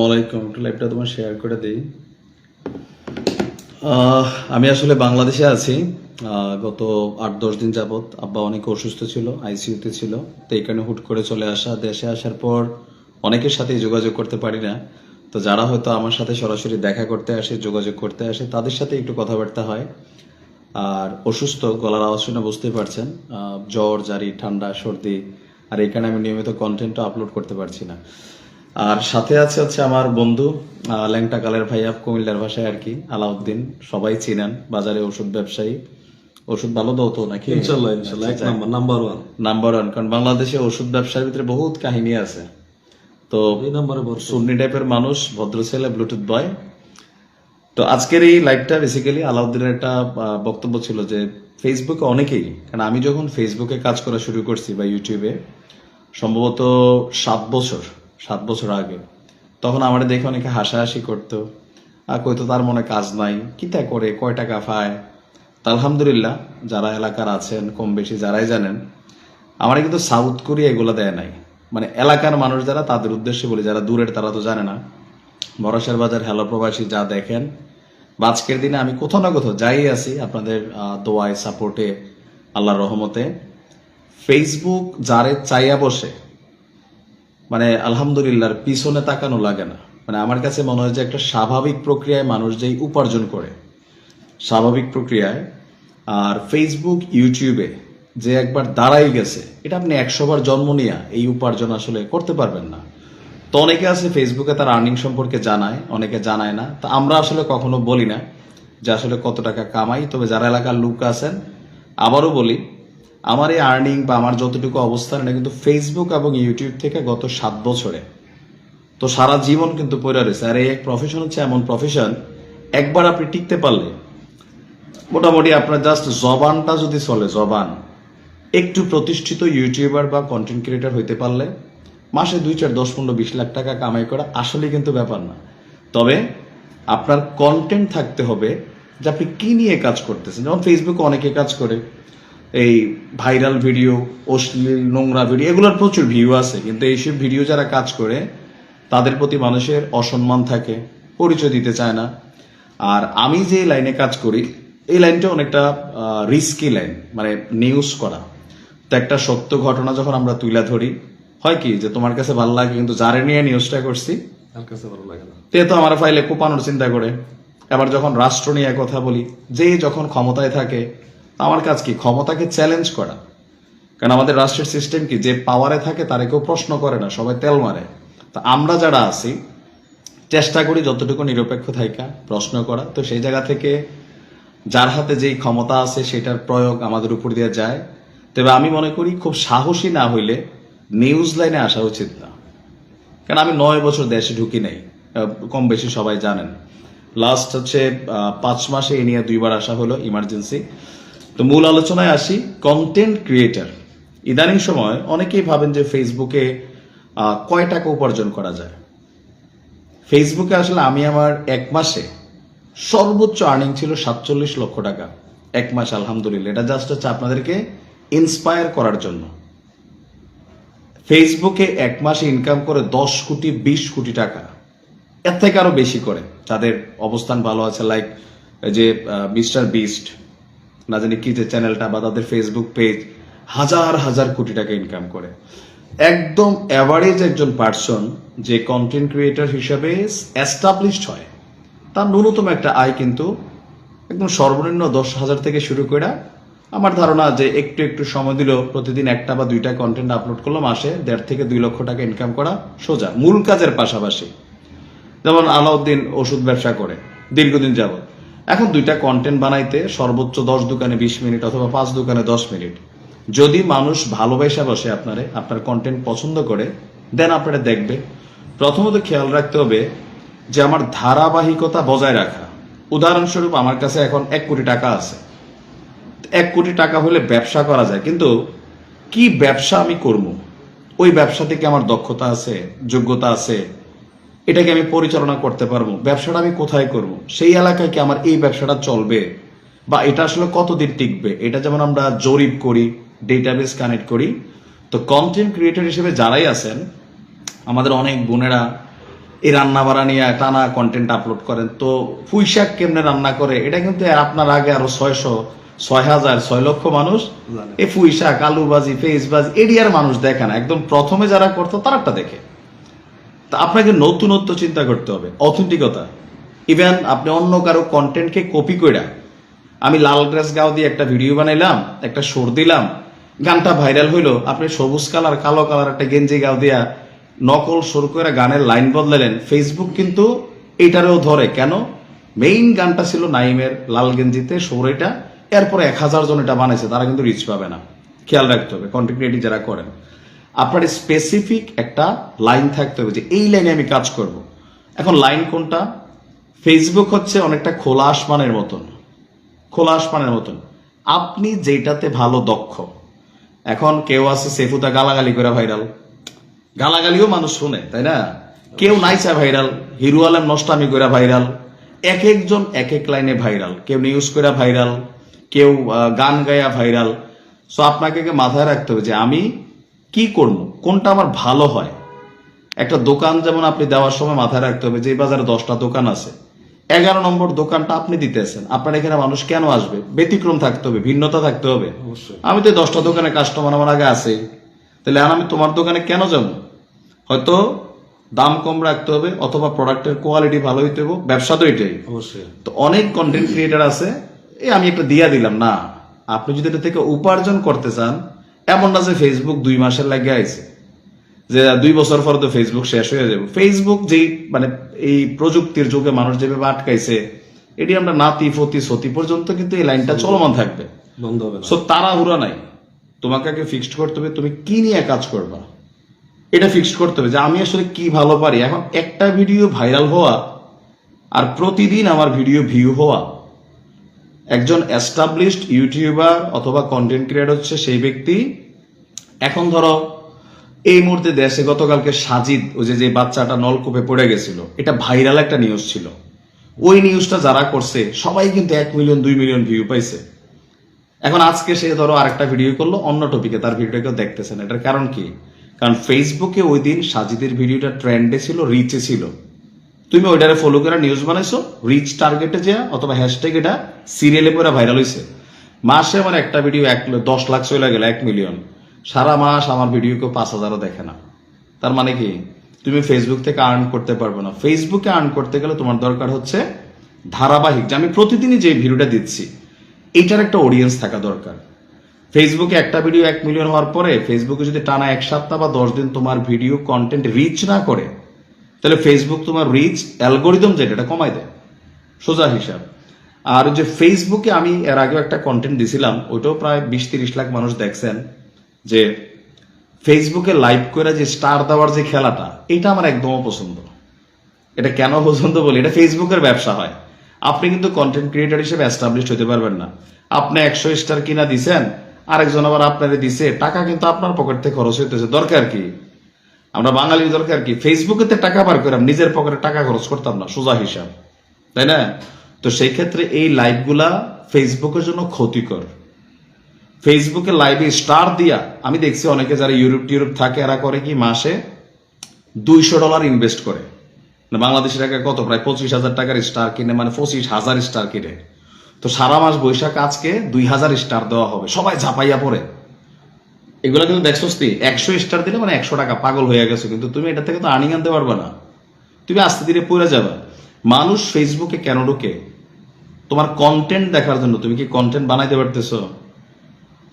একটু লাইভটা তোমার শেয়ার করে দিই। আমি আসলে বাংলাদেশে আছি। গত আট, দশ দিন যাবত আব্বা অনেক অসুস্থ ছিল আইসিইউতে ছিল। তো এই কারণে হুট করে চলে আসা, দেশে আসার পর অনেকের সাথে যোগাযোগ করতে পারি না। তো যারা হয়তো আমার সাথে সরাসরি দেখা করতে আসে, যোগাযোগ করতে আসে, তাদের সাথে একটু কথাবার্তা হয়। আর অসুস্থ, গলার আওয়াজ শুনে বুঝতেই পারছেন। জ্বর, জারি, ঠান্ডা, সর্দি। আর এখানে আমি নিয়মিত কন্টেন্টও আপলোড করতে পারছি না। আর সাথে আছে হচ্ছে আমার বন্ধু ল্যাংটা কালের ভাইয়া কুমিল্লার ভাষায় আর কি আলাউদ্দিন। সবাই চিনেন বাজারে ওষুধ ব্যবসায়ী। ওষুধ ভালো দাও তো নাকি? ইনশাল্লাহ ইনশাল্লাহ। এক number number one number one কারণ বাংলাদেশে ওষুধ ব্যবসার ভিতরে বহুত কাহিনী আছে। তো এই নাম্বারে সুন্নি টাইপের মানুষ ভদ্র ছেলে ব্লুটুথ বয় তো আজকের এই লাইভটা বেসিক্যালি আলাউদ্দিনের একটা বক্তব্য ছিল যে ফেসবুকে অনেকেই কারণ আমি যখন ফেসবুকে কাজ করা শুরু করছি বা ইউটিউবে সম্ভবত সাত বছর সাত বছর আগে। তখন আমার দেখে অনেকে হাসাহাসি করতো। আর কইতো, তার মনে কাজ নাই কিতা করে, কয় টাকা পায়? তা আলহামদুলিল্লাহ, যারা এলাকার আছেন, কম বেশি যারাই জানেন, আমার কিন্তু সাউথ কোরিয়া এগুলো দেয় নাই। মানে এলাকার মানুষ যারা, তাদের উদ্দেশ্যে বলি, যারা দূরের, তারা তো জানে না। বরসের বাজার হ্যালো প্রবাসী যা দেখেন আজকের দিনে আমি কোথাও না কোথাও যাই আছি আপনাদের দোয়ায়, সাপোর্টে, আল্লাহর রহমতে। ফেসবুক যারে চাইয়া বসে মানে আলহামদুলিল্লাহর পিছনে তাকানো লাগে না। মানে আমার কাছে মনে হয় যে একটা স্বাভাবিক প্রক্রিয়ায় মানুষ যেই উপার্জন করে, স্বাভাবিক প্রক্রিয়ায়, আর ফেসবুক ইউটিউবে যে একবার দাঁড়াই গেছে, এটা আপনি একশোবার জন্ম নিয়ে এই উপার্জন আসলে করতে পারবেন না। তো অনেকে আছে ফেসবুকে তার আর্নিং সম্পর্কে জানায়, অনেকে জানায় না। তা আমরা আসলে কখনো বলি না যে আসলে কত টাকা কামাই, তবে যারা এলাকার লোক আছেন, আবারও বলি আমার এই আর্নিং বা আমার যতটুকু অবস্থান, এটা কিন্তু ফেসবুক এবং ইউটিউব থেকে গত সাত বছরে। তো সারা জীবন কিন্তু পড়ে রয়েছে। আর এই এক প্রফেশন হচ্ছে এমন প্রফেশন একবার আপনি টিকতে পারলে, মোটামুটি আপনার জাস্ট জবানটা যদি চলে, জবান, একটু প্রতিষ্ঠিত ইউটিউবার বা কন্টেন্ট ক্রিয়েটার হইতে পারলে, মাসে দুই চার দশ পনেরো বিশ লাখ টাকা কামাই করা আসলে কিন্তু ব্যাপার না। তবে আপনার কন্টেন্ট থাকতে হবে যে আপনি কী নিয়ে কাজ করতেছেন। যেমন ফেসবুকে অনেকে কাজ করে এই ভাইরাল ভিডিও অশ্লীল নোংরা ভিডিও এগুলোর প্রচুর ভিউ আছে। কিন্তু এইসব ভিডিও যারা কাজ করে তাদের প্রতি মানুষের অসম্মান থাকে পরিচয় দিতে চায় না। আর আমি যে লাইনে কাজ করি এই লাইনটা অনেকটা রিস্কি লাইন মানে নিউজ করা। তো একটা সত্য ঘটনা যখন আমরা তুলে ধরি হয় কি যে তোমার কাছে ভালো লাগে কিন্তু যারে নিয়ে নিউজটা করছি তার কাছে ভালো লাগে না। তে তো আমার ফাইলে কোপানোর চিন্তা করে। এবার যখন রাষ্ট্র নিয়ে কথা বলি যে যখন ক্ষমতায় থাকে আমার কাজ কি? ক্ষমতাকে চ্যালেঞ্জ করা। কারণ আমাদের রাষ্ট্রের সিস্টেম কি? যে পাওয়ারে থাকে, তারে কেউ প্রশ্ন করে না, সবাই তেল মারে। তা আমরা যারা আছি, চেষ্টা করি যতটুকু নিরপেক্ষ থাকা প্রশ্ন করা। তো সেই জায়গা থেকে যার হাতে যেই ক্ষমতা আছে, সেটার প্রয়োগ আমাদের উপর দিয়ে যায়। তবে আমি মনে করি খুব সাহসী না হইলে নিউজ লাইনে আসা উচিত না। কারণ আমি নয় বছর দেশে ঢুকি নাই। কম বেশি সবাই জানেন। লাস্ট হচ্ছে পাঁচ মাসে এ নিয়ে দুইবার আসা হলো ইমার্জেন্সি তো মূল আলোচনায় আসি কন্টেন্ট ক্রিয়েটার ইদানিং সময় অনেকেই ভাবেন যে ফেসবুকে কয় টাকা উপার্জন করা যায়। ফেসবুকে আসলে আমি আমার এক মাসে সর্বোচ্চ আর্নিং ছিল সাতচল্লিশ লক্ষ টাকা। এক মাস, আলহামদুলিল্লাহ। এটা জাস্ট হচ্ছে আপনাদেরকে ইন্সপায়ার করার জন্য। ফেসবুকে এক মাসে ইনকাম করে দশ কোটি, বিশ কোটি টাকা। এর থেকে আরও বেশি করে। তাদের অবস্থান ভালো আছে লাইক যে মিস্টার বিস্ট না জানি কি যে চ্যানেলটা বা তাদের ফেসবুক পেজ হাজার হাজার কোটি টাকা ইনকাম করে। একদম অ্যাভারেজ একজন পার্সন যে কন্টেন্ট ক্রিয়েটার হিসাবে এস্টাবলিশড হয়, তার ন্যূনতম একটা আয় কিন্তু একদম সর্বনিম্ন দশ হাজার থেকে শুরু করে আমার ধারণা যে একটু একটু সময় দিলেও প্রতিদিন একটা বা দুইটা কন্টেন্ট আপলোড করল মাসে দেড় থেকে দুই লক্ষ টাকা ইনকাম করা সোজা, মূল কাজের পাশাপাশি। যেমন আলাউদ্দিন ওষুধ ব্যবসা করে, দীর্ঘদিন যাবত এখন দুইটা কন্টেন্ট বানাইতে সর্বোচ্চ দশ দোকানে বিশ মিনিট অথবা পাঁচ দোকানে দশ মিনিট। যদি মানুষ ভালোবাসা বসে আপনারে, আপনার কন্টেন্ট পছন্দ করে দেন আপনারা দেখবে, প্রথমত খেয়াল রাখতে হবে যে আমার ধারাবাহিকতা বজায় রাখা। উদাহরণস্বরূপ আমার কাছে এখন এক কোটি টাকা আছে। এক কোটি টাকা হলে ব্যবসা করা যায়, কিন্তু কি ব্যবসা আমি করব? ওই ব্যবসা থেকে আমার দক্ষতা আছে, যোগ্যতা আছে এটাকে আমি পরিচালনা করতে পারব। ব্যবসাটা আমি কোথায় করব? সেই এলাকায় কি আমার এই ব্যবসাটা চলবে? বা এটা আসলে কতদিন টিকবে? এটা যেমন আমরা জরিপ করি ডেটাবেস কানেক্ট করি। তো কন্টেন্ট ক্রিয়েটর হিসেবে যারাই আছেন আমাদের অনেক বোনেরা এই রান্না বাড়া নিয়ে টানা কন্টেন্ট আপলোড করেন। তো পুঁইশাক কেমনে রান্না করে? এটা কিন্তু আপনার আগে আরও ছয়শো ছয় হাজার ছয় লক্ষ মানুষ। এই পুঁইশাক আলু বাজি ফেস বাজি এরিয়ার মানুষ দেখে না। একদম প্রথমে যারা করতো তারাটা দেখে। তা আপনাকে নতুনত্ব চিন্তা করতে হবে, অথেন্টিকতা। ইভেন আপনি অন্য কারও কন্টেন্টকে কপি করে আমি লাল ড্রেস গাও দিয়ে একটা ভিডিও বানাইলাম, একটা সুর দিলাম, গানটা ভাইরাল হইল, আপনি সবুজ কালার, কালো কালার একটা গেঞ্জি গাও দিয়া নকল সুর করে গানের লাইন বদলালেন ফেসবুক কিন্তু এইটারেও ধরে। কেন? মেইন গানটা ছিল নাইমের লাল গেঞ্জিতে সুর এটা, এরপরে এক হাজার জন এটা বানাইছে, তারা কিন্তু রিচ পাবে না। খেয়াল রাখতে হবে কন্টেন্ট ক্রিয়েটিভ যারা করেন। আপনার স্পেসিফিক একটা লাইন থাকতে হবে যে এই লাইনে আমি কাজ করব। এখন লাইন কোনটা? ফেসবুক হচ্ছে অনেকটা খোলা আসমানের মতন। খোলা আসমানের মতন। আপনি যেটাতে ভালো দক্ষ। এখন কেউ আছে সেফুতা গালাগালি করে ভাইরাল গালাগালিও মানুষ শুনে, তাই না? কেউ নাইচা ভাইরাল হিরু আলম নষ্টামি করে ভাইরাল এক একজন এক এক লাইনে ভাইরাল কেউ নিউজ করে ভাইরাল কেউ গান গায়া ভাইরাল সো আপনাকে মাথায় রাখতে হবে যে আমি কি করব? কোনটা আমার ভালো হয়? একটা দোকান যেমন আপনি দেওয়ার সময় মাথায় রাখতে হবে যে বাজারে দশটা দোকান আছে। এগারো নম্বর দোকানটা আপনি দিতেছেন। আপনার এখানে মানুষ কেন আসবে? ব্যতিক্রম থাকতে হবে ভিন্নতা থাকতে হবে। আমি তো দশটা দোকানে কাস্টমার আমার আগে আছে। তাহলে আর আমি তোমার দোকানে কেন যাব? হয়তো দাম কম রাখতে হবে অথবা প্রোডাক্টের কোয়ালিটি ভালো হইতে হবে ব্যবসা তো এটাই। অবশ্যই। তো অনেক কন্টেন্ট ক্রিয়েটার আছে এই আমি একটা দিয়া দিলাম না। আপনি যদি এটা থেকে উপার্জন করতে চান এমন না যে ফেসবুক দুই মাসের লাগে আইছে যে দুই বছর পর তো ফেসবুক শেষ হয়ে যাবে। ফেসবুক যেই মানে এই প্রযুক্তির যুগে মানুষ যেভাবে আটকাইছে এটি আমরা নাতি ফতি সতি পর্যন্ত কিন্তু এই লাইনটা চলমান থাকবে। বন্ধ হবে সো তাড়াহুড়া নাই। তোমাকে আগে ফিক্সড করতে হবে তুমি কি নিয়ে কাজ করবা? এটা ফিক্সড করতে হবে যে আমি আসলে কি ভালো পারি। এখন একটা ভিডিও ভাইরাল হওয়া আর প্রতিদিন আমার ভিডিও ভিউ হওয়া একজন এস্টাবলিশড ইউটিউবার অথবা কন্টেন্ট ক্রিয়েটর হচ্ছে সেই ব্যক্তি। এখন ধরো, এই মুহূর্তে দেশে গতকালকে সাজিদ, ওই যে যে বাচ্চাটা নলকূপে পড়ে গেছিল, এটা ভাইরাল একটা নিউজ ছিল। ওই নিউজটা যারা করছে, সবাই কিন্তু এক মিলিয়ন দুই মিলিয়ন ভিউ পাইছে। এখন আজকে সে ধরো আরেকটা ভিডিও করল, অন্য টপিকে তার ভিডিওটা কেউ দেখতেছে না। এটার কারণ কি? কারণ ফেসবুকে ওই দিন সাজিদের ভিডিওটা ট্রেন্ডে ছিল রিচে ছিল। তুমি ওইটারে ফলো করে নিউজ বানাইছো রিচ টার্গেটে যে অথবা হ্যাশট্যাগ এটা সিরিয়ালে পরে ভাইরাল হয়েছে মাসে আমার একটা ভিডিও এক দশ লাখ চলে গেল, এক মিলিয়ন সারা মাস আমার ভিডিও কেউ পাঁচ হাজারও দেখে না। তার মানে কি? তুমি ফেসবুক থেকে আর্ন করতে পারবে না। ফেসবুকে আর্ন করতে গেলে তোমার দরকার হচ্ছে ধারাবাহিক। যে আমি প্রতিদিনই যে ভিডিওটা দিচ্ছি, এটার একটা অডিয়েন্স থাকা দরকার। ফেসবুকে একটা ভিডিও এক মিলিয়ন হওয়ার পরে ফেসবুকে যদি টানা এক সপ্তাহ বা দশ দিন তোমার ভিডিও কন্টেন্ট রিচ না করে তাহলে ফেসবুক তোমার রিচ অ্যালগোরিদম যেটা, এটা কমাই দেয়। সোজা হিসাব। আর যে ফেসবুকে আমি এর আগেও একটা কন্টেন্ট দিছিলাম, ওইটাও প্রায় বিশ তিরিশ লাখ মানুষ দেখছেন, যে ফেসবুকে লাইভ করে যে স্টার দেওয়ার যে খেলাটা, এটা আমার একদম পছন্দ এটা কেন পছন্দ বলি? এটা ফেসবুকের ব্যবসা হয়। আপনি কিন্তু কন্টেন্ট ক্রিয়েটর হিসেবে এস্টাবলিশ হতে পারবেন না। আপনি একশো স্টার কিনা দিছেন, আরেকজন আবার আপনারে দিছে, টাকা কিন্তু আপনার পকেট থেকে খরচ হইতেছে। দরকার কি? আমরা বাঙালির দরকার কি ফেসবুকেতে টাকা বার করাম নিজের পকেটে টাকা খরচ করতাম না, সোজা হিসাব। তাই না? তো সেই ক্ষেত্রে এই লাইভগুলা ফেসবুকের জন্য ক্ষতিকর। ফেসবুকে লাইভে স্টার দিয়া, আমি দেখছি অনেকে যারা ইউরোপ টিউরোপ থাকে, এরা করে কি মাসে দুইশো ডলার ইনভেস্ট করে। বাংলাদেশের টাকা কত? প্রায় পঁচিশ হাজার টাকার স্টার কিনে মানে পঁচিশ হাজার স্টার কিনে। তো সারা মাস বৈশাখ আজকে দুই হাজার স্টার দেওয়া হবে। সবাই ঝাপাইয়া পড়ে। এগুলো কিন্তু দেখছোস তুই একশো স্টার দিলে মানে একশো টাকা পাগল হয়ে গেছো, কিন্তু তুমি এটা থেকে তো আর্নিং আনতে পারবে না। তুমি আস্তে ধীরে পড়ে যাবে। মানুষ ফেসবুকে কেন ঢুকে? তোমার কন্টেন্ট দেখার জন্য। তুমি কি কন্টেন্ট বানাইতে পারতেছো?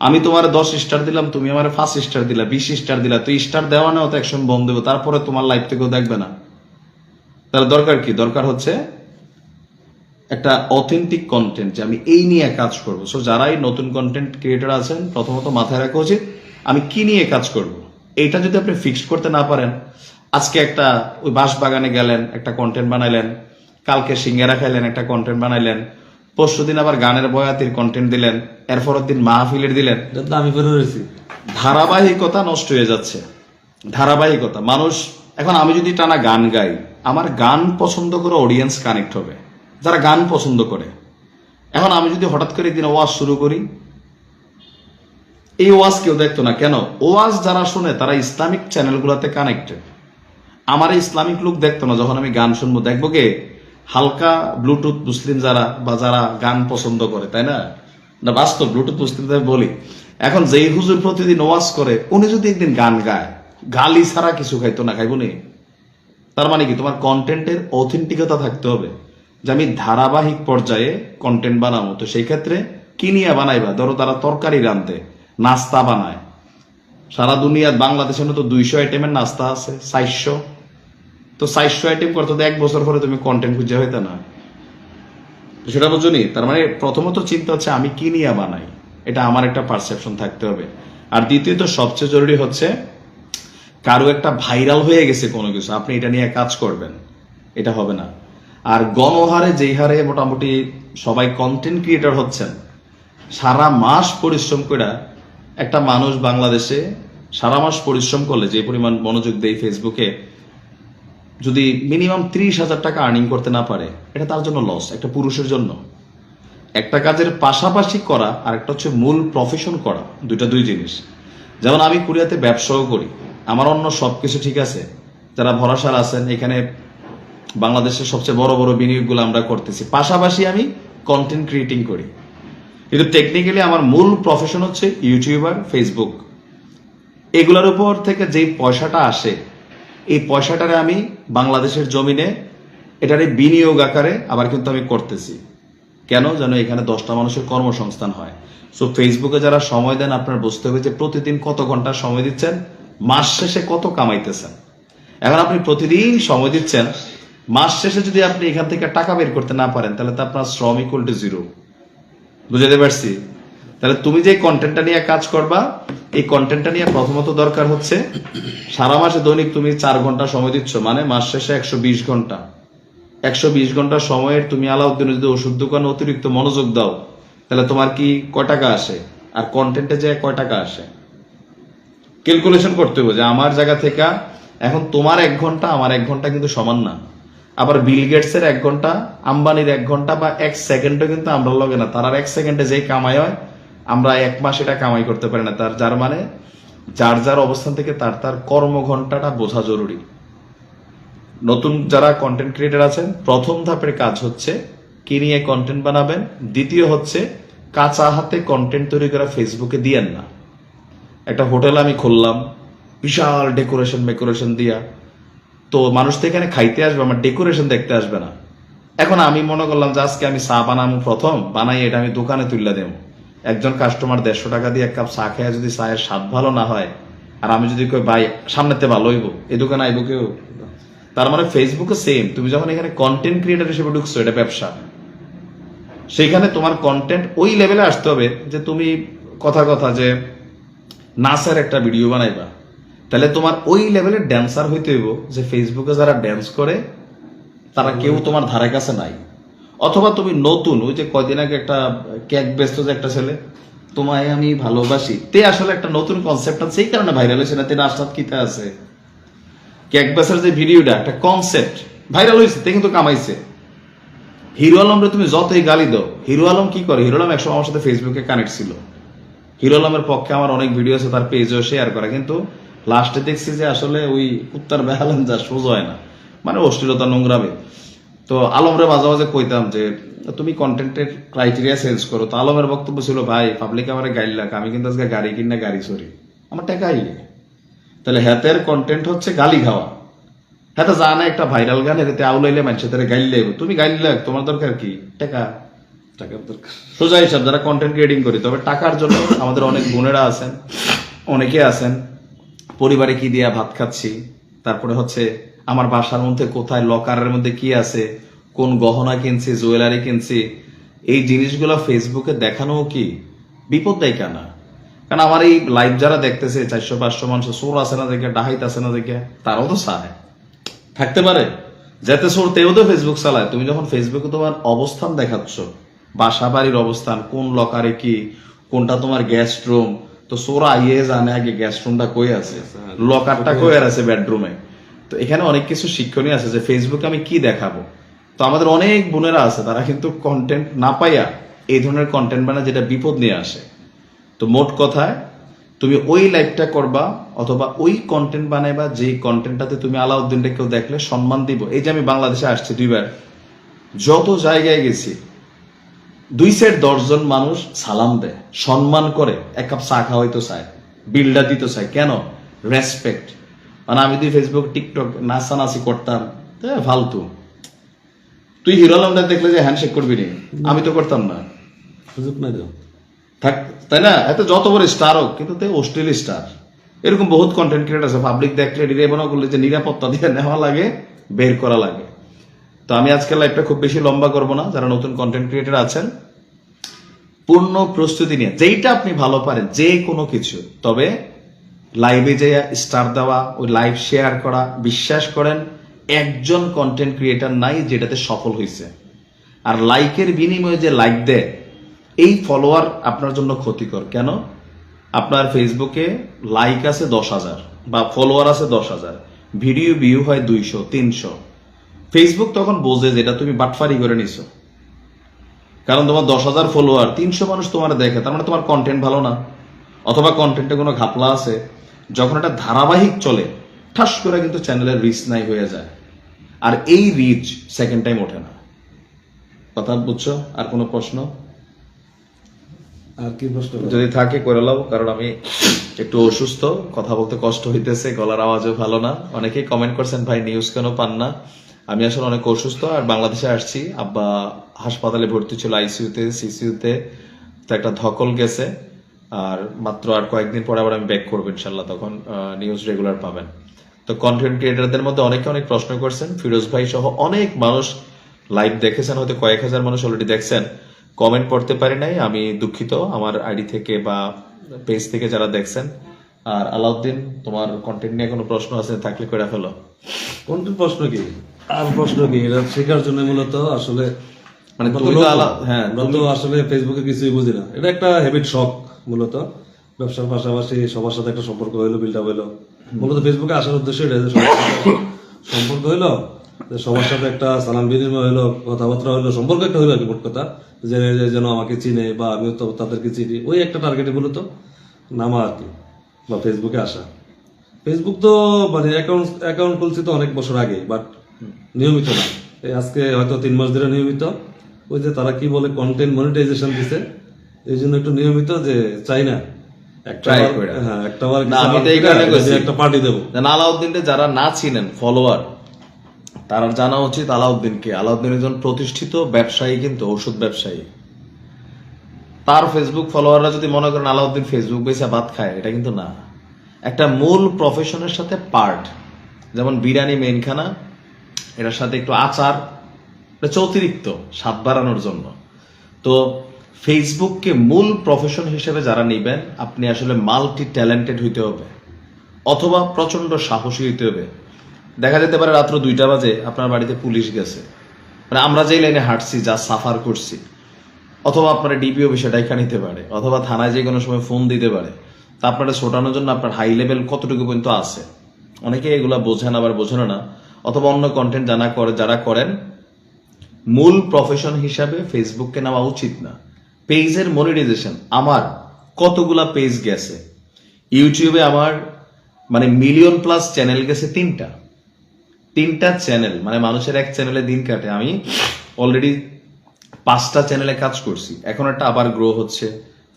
আমি তোমার দশ স্টার দিলাম, তুমি আমার ফার্স্ট স্টার দিলা, বিশ স্টার দিলা তুই স্টার দেওয়া না তো একসময় বন্ধ দেবো, তারপরে তোমার লাইফ থেকেও দেখবে না। তাহলে দরকার কি? দরকার হচ্ছে একটা অথেন্টিক কন্টেন্ট যে আমি এই নিয়ে কাজ করব। সো যারাই নতুন কন্টেন্ট ক্রিয়েটার আছেন, প্রথমত মাথায় রাখা উচিত আমি কি নিয়ে কাজ করব? এটা যদি আপনি ফিক্সড করতে না পারেন আজকে একটা ওই বাঁশ বাগানে গেলেন একটা কন্টেন্ট বানাইলেন কালকে সিঙ্গারা খাইলেন একটা কন্টেন্ট বানাইলেন পরশু দিন আবার গানের বয়াতির কন্টেন্ট দিলেন এরপরের দিন মাহফিলের দিলেন। আমি রয়েছি। ধারাবাহিকতা নষ্ট হয়ে যাচ্ছে। ধারাবাহিকতা। মানুষ এখন আমি যদি টানা গান গাই আমার গান পছন্দ করে অডিয়েন্স কানেক্ট হবে। যারা গান পছন্দ করে। এখন আমি যদি হঠাৎ করে একদিন ওয়াজ শুরু করি এই ওয়াজ কেউ দেখতো না। কেন? ওয়াজ যারা শুনে, তারা ইসলামিক চ্যানেলগুলোতে কানেক্টেড আমার ইসলামিক লোক দেখতো না, যখন আমি গান শুনব। দেখব কে? হালকা ব্লুটুথ মুসলিম যারা বা যারা গান পছন্দ করে, তাই না? না, বাস্তব ব্লুটুথ মুসলিমদের বলি। এখন যেই হুজুর প্রতিদিন ওয়াজ করে, উনি যদি একদিন গান গায়, গালি ছাড়া কিছু খাইতো না, খাইবো নি? তার মানে কি? তোমার কন্টেন্টের অথেন্টিকতা থাকতে হবে। যে আমি ধারাবাহিক পর্যায়ে কন্টেন্ট বানাবো, তো সেই ক্ষেত্রে কি নিয়ে বানাইবা? ধরো তারা তরকারি রানতে নাস্তা বানায়। সারা দুনিয়ার বাংলাদেশে তো দুইশো আইটেমের নাস্তা আছে, চারশো। তো চারশো আইটেম করতে এক বছর পরে তুমি কন্টেন্ট খুঁজে হইতে না। সেটা বুঝুনি তার মানে প্রথমত চিন্তা হচ্ছে আমি কি নিয়ে বানাই? এটা আমার একটা পারসেপশন থাকতে হবে। আর দ্বিতীয়ত সবচেয়ে জরুরি হচ্ছে, কারও একটা ভাইরাল হয়ে গেছে কোনো কিছু, আপনি এটা নিয়ে কাজ করবেন। এটা হবে না। আর গণহারে যেই হারে মোটামুটি সবাই কন্টেন্ট ক্রিয়েটর হচ্ছেন, সারা মাস পরিশ্রম করে একটা মানুষ বাংলাদেশে সারা মাস পরিশ্রম করলে, যে পরিমাণ মনোযোগ দেয় ফেসবুকে যদি মিনিমাম ত্রিশ হাজার টাকা আর্নিং করতে না পারে, এটা তার জন্য লস একটা পুরুষের জন্য। একটা কাজের পাশাপাশি করা, আর একটা হচ্ছে মূল প্রফেশন করা, দুইটা দুই জিনিস। যেমন আমি কুরিয়াতে ব্যবসাও করি, আমার অন্য সব কিছু ঠিক আছে। যারা ভরসার আছেন, এখানে বাংলাদেশের সবচেয়ে বড় বড় বিনিয়োগগুলো আমরা করতেছি। পাশাপাশি আমি কন্টেন্ট ক্রিয়েটিং করি। কিন্তু টেকনিক্যালি আমার মূল প্রফেশন হচ্ছে ইউটিউবার ফেসবুক এগুলোর উপর থেকে যেই পয়সাটা আসে, এই পয়সাটারে আমি বাংলাদেশের জমিনে এটারে বিনিয়োগ আকারে আবার কিন্তু আমি করতেছি। কেন? যেন এখানে দশটা মানুষের কর্মসংস্থান হয়। সো ফেসবুকে যারা সময় দেন, আপনার বুঝতে হবে যে প্রতিদিন কত ঘণ্টা সময় দিচ্ছেন? মাস শেষে কত কামাইতেছেন? এখন আপনি প্রতিদিন সময় দিচ্ছেন, মাস শেষে যদি আপনি এখান থেকে টাকা বের করতে না পারেন, তাহলে তো আপনার শ্রম ইকুয়াল টু জিরো বুঝাতে পারছি? তাহলে তুমি যে কন্টেন্টটা নিয়ে কাজ করবা, এই কন্টেন্টটা নিয়ে প্রথমত দরকার হচ্ছে, সারা মাসে দৈনিক তুমি চার ঘণ্টা সময় দিচ্ছ মানে মাস শেষে একশো বিশ ঘণ্টা। একশো বিশ ঘণ্টা সময়ের তুমি আলাউদ্দিন যদি ওষুধ দোকানে অতিরিক্ত মনোযোগ দাও, তাহলে তোমার কি কয় টাকা আসে? আর কন্টেন্টে যে কয় টাকা আসে? ক্যালকুলেশন করতে হবে যে আমার জায়গা থেকে এখন তোমার এক ঘণ্টা, আমার এক ঘণ্টা কিন্তু সমান না। আবার বিল গেটস এর এক ঘণ্টা, আম্বানির এক ঘণ্টা বা এক সেকেন্ডও কিন্তু আমরা লগে না। তার এক সেকেন্ডে যেই কামাই হয়, আমরা এক মাস এটা কামাই করতে পারি না। তার, যার মানে যার যার অবস্থান থেকে তার তার কর্ম ঘন্টাটা বোঝা জরুরি। নতুন যারা কন্টেন্ট ক্রিয়েটার আছেন, প্রথম ধাপের কাজ হচ্ছে কি নিয়ে কন্টেন্ট বানাবেন? দ্বিতীয় হচ্ছে কাঁচা হাতে কন্টেন্ট তৈরি করা ফেসবুকে দিয়েন না। একটা হোটেল আমি খুললাম, বিশাল ডেকোরেশন মেকোরেশন দিয়া। তো মানুষ তো এখানে খাইতে আসবে, আমার ডেকোরেশন দেখতে আসবে না। এখন আমি মনে করলাম যে আজকে আমি চা বানাবো প্রথম, বানাই এটা আমি দোকানে তুললে দেবো একজন কাস্টমার দেড়শো টাকা দিয়ে এক কাপ চা খেয়ে যদি চায়ের স্বাদ ভালো না হয়, আর আমি যদি কই, ভাই সামনেতে ভালো হইব, এই দোকানে আইব কেউ? তার মানে ফেসবুকে সেম তুমি যখন এখানে কন্টেন্ট ক্রিয়েটার হিসেবে ঢুকছো, এটা ব্যবসা। সেইখানে তোমার কন্টেন্ট ওই লেভেলে আসতে হবে যে তুমি কথা কথা যে নাচের একটা ভিডিও বানাইবা। তাহলে তোমার ওই লেভেলের ড্যান্সার হইতে হইব যে ফেসবুকে যারা ড্যান্স করে তারা কেউ তোমার ধারে কাছে নাই। অথবা তুমি নতুন ওই যে কয়দিন আগে একটা কেক বেচতো যে একটা ছেলে তোমায় আমি ভালোবাসি। তে আসলে একটা নতুন কনসেপ্ট আছে এই কারণে ভাইরাল হয়েছে না তে নাচটাত কিতা আছে? কেক বেচার যে ভিডিওটা একটা কনসেপ্ট ভাইরাল হয়েছে তে কিন্তু কামাইছে। হিরো আলমরে তুমি যতই গালি দাও হিরো আলম কি করে? হিরো আলম একসময় আমার সাথে ফেসবুকে কানেক্ট ছিল। হিরো আলমের পক্ষে আমার অনেক ভিডিও আছে তার পেজেও শেয়ার করা। কিন্তু লাস্টে দেখছি যে আসলে ওই উত্তর বেহালেন যা সোজা হয় না। মানে অশ্লীলতা নোংরাবে তো আলমরে মাঝে মাঝে কইতাম যে, তুমি কন্টেন্টের ক্রাইটেরিয়া চেঞ্জ করো। তো আলমের বক্তব্য ছিল, ভাই পাবলিক আমার গাইড লাখ আমি কিন্তু আজকে গাড়ি কিনা গাড়ি সরি আমার টাকাই তাহলে হ্যাতের কন্টেন্ট হচ্ছে গালি খাওয়া। হ্যাঁ তো জানা একটা ভাইরাল গান এতে আউলাইলে মানুষের তারা গাইলে তুমি গাইল লাগ, তোমার দরকার কি? টাকা, টাকার দরকার। সোজা হিসাব, যারা কন্টেন্ট ক্রিয়েটিং করি, তবে টাকার জন্য আমাদের অনেক বোনেরা আছেন, অনেকে আছেন। পরিবারে কি দিয়া ভাত খাচ্ছি? তারপরে হচ্ছে, আমার বাসার মধ্যে কোথায় লকারের মধ্যে কি আছে? কোন গহনা কিনছি জুয়েলারি কিনছি? এই জিনিসগুলো ফেসবুকে দেখানো কি বিপদ দেয় কেন? কারণ আমার এই লাইভ যারা দেখতেছে, চারশো, পাঁচশো মানুষ, সোর আছে না দেখে, ডাহাইত আছে না দেখে, তারাও তো চায়। থাকতে পারে। যাতে সোর তেও তো ফেসবুক চালায়। তুমি যখন ফেসবুকে তোমার অবস্থান দেখাচ্ছ, বাসা বাড়ির অবস্থান, কোন লকারে কি, কোনটা তোমার গেস্ট রুম তো সোরা আইয়ে জানে আগে গেস্ট রুমটা কই আছে। লকারটা কই আর আছে বেডরুমে তো এখানে অনেক কিছু শিক্ষণীয় আছে যে ফেসবুকে আমি কি দেখাবো? তো আমাদের অনেক বোনেরা আছে তারা কিন্তু কন্টেন্ট না পাইয়া এই ধরনের কন্টেন্ট বানায় যেটা বিপদ নিয়ে আসে। তো মোট কথায় তুমি ওই লাইভটা করবা অথবা ওই কন্টেন্ট বানাইবা যে কন্টেন্টটাতে তুমি আলাউদ্দিনটা কেউ দেখলে সম্মান দিব। এই যে আমি বাংলাদেশে আসছি দুইবার। যত জায়গায় গেছি দুই সেট দশজন মানুষ সালাম দেয় সম্মান করে এক কাপ চা খাওয়াইতো চায় বিলটা দিতে চায়। কেন? রেসপেক্ট মানে আমি যদি ফেসবুক টিকটক নাচানাচি করতাম ফালতু। তুই হিরো আলমদার দেখলে যে হ্যান্ডশেক করবি নি আমি তো করতাম না। সুযোগ নাই তো। থাক তাই না? এত যত বড় স্টার হোক কিন্তু তে অস্ট্রেল স্টার এরকম বহুত কন্টেন্ট ক্রিয়েটার আছে। পাবলিক দেখলে ডিরেবনা করলে যে নিরাপত্তা দিয়ে নেওয়া লাগে বের করা লাগে। তো আমি আজকের লাইভটা খুব বেশি লম্বা করব না, যারা নতুন কন্টেন্ট ক্রিয়েটার আছেন, পূর্ণ প্রস্তুতি নিয়ে, যেইটা আপনি ভালো পারেন, যে কোনো কিছু, তবে লাইভে যে স্টার দেওয়া, ওই লাইভ শেয়ার করা, বিশ্বাস করেন, একজন কন্টেন্ট ক্রিয়েটার নাই যেটাতে সফল হয়েছে আর লাইকের বিনিময়ে যে লাইক দেয়, এই ফলোয়ার আপনার জন্য ক্ষতিকর। কেন? আপনার ফেসবুকে লাইক আছে দশ হাজার, বা ফলোয়ার আছে দশ হাজার ভিডিও ভিউ হয় দুইশো, তিনশো। ফেসবুক তখন বোঝে যেটা তুমি বাটফারি করে নিছো। কারণ তোমার দশ হাজার ফলোয়ার তিনশো মানুষ তোমার দেখে তার মানে তোমার কন্টেন্ট ভালো না। অথবা কন্টেন্টে কোনো ঘাপলা আছে যখন এটা ধারাবাহিক চলে ঠাস করে কিন্তু চ্যানেলের রিচ নাই হয়ে যায়। আর এই রিচ সেকেন্ড টাইম ওঠে না। কথা বুঝছ? আর কোনো প্রশ্ন? আর কি প্রশ্ন? যদি থাকে করে লাও কারণ আমি একটু অসুস্থ কথা বলতে কষ্ট হইতেছে গলার আওয়াজও ভালো না। অনেকেই কমেন্ট করছেন ভাই নিউজ কেন পান না? আমি আসলে অনেক অসুস্থ, আর বাংলাদেশে আসছি। আব্বা হাসপাতালে ভর্তি ছিল আইসিইউতে, সিসিইউতে। তো একটা ধকল গেছে, আর মাত্র আর কয়েকদিন পরে আবার আমি ব্যাক করব ইনশাল্লাহ তখন নিউজ রেগুলার পাবেন। তো কন্টেন্ট ক্রিয়েটারদের মধ্যে অনেকে অনেক প্রশ্ন করছেন, ফিরোজ ভাই সহ অনেক মানুষ লাইভ দেখেছেন, হয়তো কয়েক হাজার মানুষ অলরেডি দেখছেন। কমেন্ট পড়তে পারি নাই, আমি দুঃখিত। আমার আইডি থেকে বা পেজ থেকে যারা দেখছেন আর আলাউদ্দিন তোমার কন্টেন্ট নিয়ে কোনো প্রশ্ন আছে? থাকলে করে ফেলো। কোনটি প্রশ্ন কি? আর প্রশ্ন কি? এটা শেখার জন্য মূলত আসলে মানে তুমি হ্যাঁ, তো আসলে ফেসবুকে কিছুই বুঝি না। এটা একটা হ্যাবিট শখ মূলত। ব্যবসার পাশাপাশি সবার সাথে একটা সম্পর্ক হইল বিল্ড আপ হইল। মূলত ফেসবুকে আসার উদ্দেশ্য এটা যে সম্পর্ক হইল যে সবার সাথে একটা সালাম বিনিময় হইল কথাবার্তা হইল সম্পর্ক একটা হইল আর কি মোট কথা। যে যে যেন আমাকে চিনে বা আমিও তো তাদেরকে চিনি। ওই একটা টার্গেটে মূলত নামা আর কি। বা ফেসবুকে আসা। ফেসবুক তো মানে অ্যাকাউন্ট অ্যাকাউন্ট খুলছি তো অনেক বছর আগে বাট নিয়মিত না। এই আজকে হয়তো তিন মাস ধরে নিয়মিত। ওই যে তারা কি বলে কন্টেন্ট মনিটাইজেশন দিছে। এই জন্য একটু নিয়মিত যে চাই না। হ্যাঁ যারা না চিনেন ফলোয়ার তারা জানা উচিত আলাউদ্দিনকে। আলাউদ্দিন একজন প্রতিষ্ঠিত ব্যবসায়ী কিন্তু ওষুধ ব্যবসায়ী। তার ফেসবুক ফলোয়াররা যদি মনে করেন আলাউদ্দিন ফেসবুক বেসা ভাত খায়, এটা কিন্তু না। একটা মূল প্রফেশনের সাথে পার্ট যেমন বিরিয়ানি মেনখানা এটার সাথে একটু আচার, এটা অতিরিক্ত স্বাদ বাড়ানোর জন্য। তো ফেসবুককে মূল প্রফেশন হিসেবে যারা নিবেন, আপনি আসলে মাল্টি ট্যালেন্টেড হইতে হবে, অথবা প্রচণ্ড সাহসী হইতে হবে। দেখা যেতে পারে রাত্র দুইটা বাজে, আপনার বাড়িতে পুলিশ গেছে। মানে আমরা যেই লাইনে হাঁটছি, যা সাফার করছি অথবা আপনার ডিপি অফিসে ডাইকা নিতে পারে, অথবা থানায় যে কোনো সময় ফোন দিতে পারে। তা আপনারা ছোটানোর জন্য আপনার হাই লেভেল কতটুকু পর্যন্ত আছে? অনেকে এগুলা বোঝেন আবার বোঝেন না, অথবা অন্য কন্টেন্ট জানা করে, যারা করেন, মূল প্রফেশন হিসাবে ফেসবুককে নেওয়া উচিত না। পেজের মনিটাইজেশন আমার কতগুলা পেজ গেছে? ইউটিউবে আমার মানে মিলিয়ন প্লাস চ্যানেল গেছে তিনটা। তিনটা চ্যানেল মানে মানুষের এক চ্যানেলে দিন কাটে। আমি অলরেডি পাঁচটা চ্যানেলে কাজ করছি। এখন একটা আবার গ্রো হচ্ছে।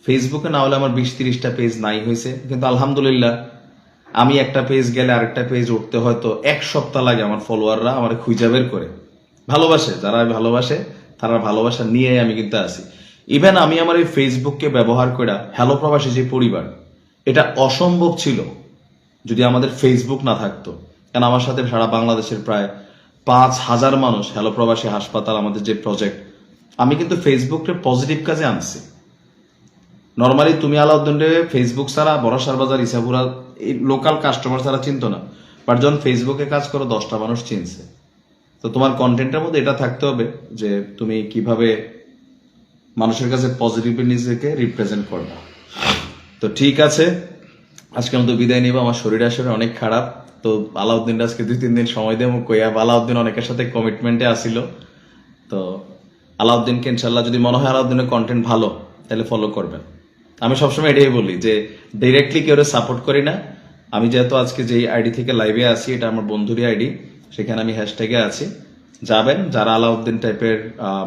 ফেসবুকে না হলে আমার বিশ তিরিশটা পেজ নাই হয়েছে কিন্তু আলহামদুলিল্লাহ, আমি একটা পেজ গেলে আরেকটা পেজ উঠতে হয়তো এক সপ্তাহ লাগে আমার ফলোয়াররা আমার খুঁজা বের করে। ভালোবাসে, যারা ভালোবাসে, তারা ভালোবাসা নিয়ে আমি কিন্তু আছি। ইভেন আমি আমার এই ফেসবুককে ব্যবহার করে হ্যালো প্রবাসী যে পরিবার, এটা অসম্ভব ছিল যদি আমাদের ফেসবুক না থাকতো। কারণ আমার সাথে সারা বাংলাদেশের প্রায় পাঁচ হাজার মানুষ হ্যালো প্রবাসী হাসপাতাল আমাদের যে প্রজেক্ট আমি কিন্তু ফেসবুককে পজিটিভ কাজে আনছি। নর্মালি তুমি আলাউদ্দিনরে ফেসবুক ছাড়া বড়সার বাজার ইসাপুরা, এই লোকাল কাস্টমার ছাড়া চিনতো না। বাট যখন ফেসবুকে কাজ করো, দশটা মানুষ চিনছে। তো তোমার কন্টেন্টের মধ্যে এটা থাকতে হবে যে তুমি কীভাবে মানুষের কাছে পজিটিভ নিজেকে রিপ্রেজেন্ট করবা। তো ঠিক আছে আজকে মতো বিদায় নিব। আমার শরীর আসলে অনেক খারাপ। তো আলাউদ্দিন আজকে দুই তিন দিন সময় দেবো কইয়া, আলাউদ্দিন অনেকের সাথে কমিটমেন্টে আসিল। তো আলাউদ্দিনকে ইনশাল্লাহ যদি মনে হয় আলাউদ্দিনের কন্টেন্ট ভালো, তাহলে ফলো করবেন। আমি সবসময় এটাই বলি যে ডিরেক্টলি কেউ সাপোর্ট করি না। আমি যেহেতু আজকে যে আইডি থেকে লাইভে আছি, এটা আমার বন্ধুরই আইডি সেখানে আমি হ্যাশট্যাগে আছি। যাবেন, যারা আলাউদ্দিন টাইপের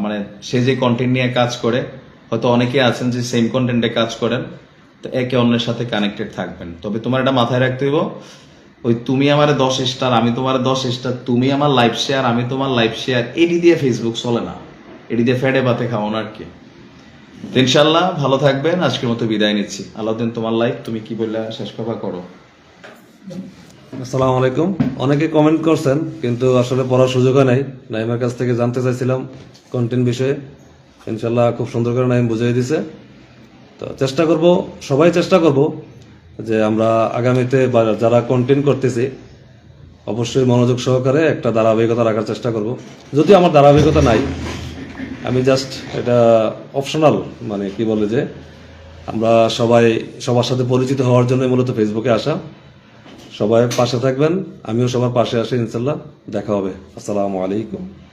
মানে সে যে কন্টেন্ট নিয়ে কাজ করে, হয়তো অনেকে আছেন যে সেম কন্টেন্টে কাজ করেন, তো একে অন্যের সাথে কানেক্টেড থাকবেন। তবে তোমার এটা মাথায় রাখতে হইব, ওই তুমি আমার দশ স্টার আমি তোমার দশ স্টার তুমি আমার লাইভ শেয়ার আমি তোমার লাইভ শেয়ার এডি দিয়ে ফেসবুক চলে না। এডি দিয়ে ফেডে বাতে খাওয়ানো আর কি। ইনশাল্লাহ ভালো থাকবেন, আজকের মতো বিদায় নিচ্ছি। আলাউদ্দিন তোমার লাইভ তুমি কি বললে শেষ কথা করো। আসসালামু আলাইকুম। অনেকে কমেন্ট করছেন, কিন্তু আসলে পড়ার সুযোগ নাই। নাইমের কাছ থেকে জানতে চাইছিলাম কন্টেন্ট বিষয়ে। ইনশাল্লাহ খুব সুন্দর করে নাইম বুঝিয়ে দিছে। তো চেষ্টা করব, সবাই চেষ্টা করব যে আমরা আগামীতে যারা কন্টেন্ট করতেছি, অবশ্যই মনোযোগ সহকারে একটা ধারাবাহিকতা রাখার চেষ্টা করব। যদি আমার ধারাবাহিকতা নাই আমি জাস্ট এটা অপশনাল মানে কি বলে যে, আমরা সবাই, সবার সাথে পরিচিত হওয়ার জন্য মূলত ফেসবুকে আসা। সবাই পাশে থাকবেন, আমিও সবার পাশে আসি ইনশাল্লাহ দেখা হবে। আসসালামু আলাইকুম।